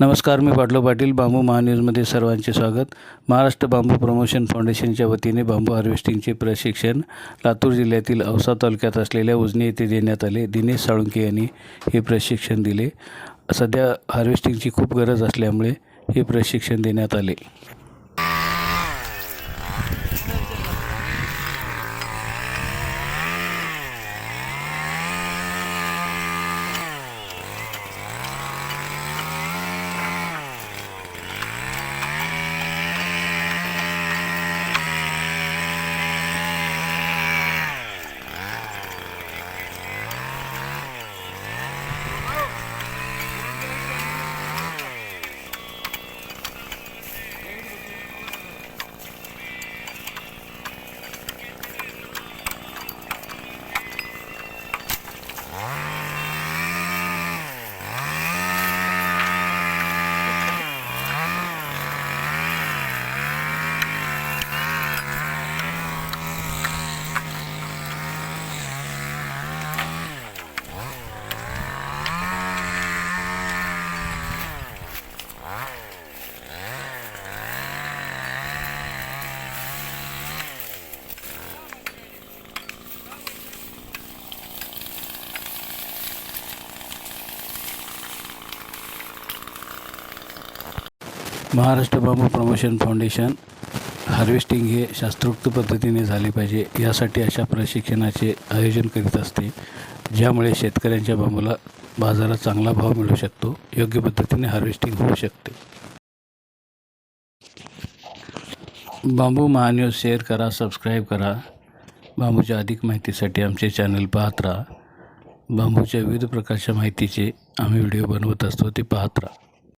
नमस्कार मी पाटलो पाटील बांबू महान्यूजमध्ये सर्वांचे स्वागत. महाराष्ट्र बांबू प्रमोशन फाउंडेशनच्या वतीने बांबू हार्वेस्टिंगचे प्रशिक्षण लातूर जिल्ह्यातील औसा तालुक्यात असलेल्या उजनी येथे देण्यात आले. दिनेश साळुंके यांनी हे प्रशिक्षण दिले. सध्या हार्वेस्टिंगची खूप गरज असल्यामुळे हे प्रशिक्षण देण्यात आले. Maharashtra bamboo promotion foundation harvesting हे शास्त्रोक्त पद्धतीने झाले पाहिजे. यासाठी अशा प्रशिक्षणाचे आयोजन करीत असते ज्यामुळे शेतकऱ्यांच्या बांबूला बाजारात चांगला भाव मिळू शकतो योग्य पद्धतीने हार्वेस्टिंग होऊ शकते. बांबू महान्यूज शेअर करा सबस्क्राईब करा. बांबूच्या अधिक माहितीसाठी आमचे चॅनल पाहत राहा. बांबूच्या विविध प्रकारच्या माहितीचे आम्ही व्हिडिओ बनवत असतो ते पाहत राहा.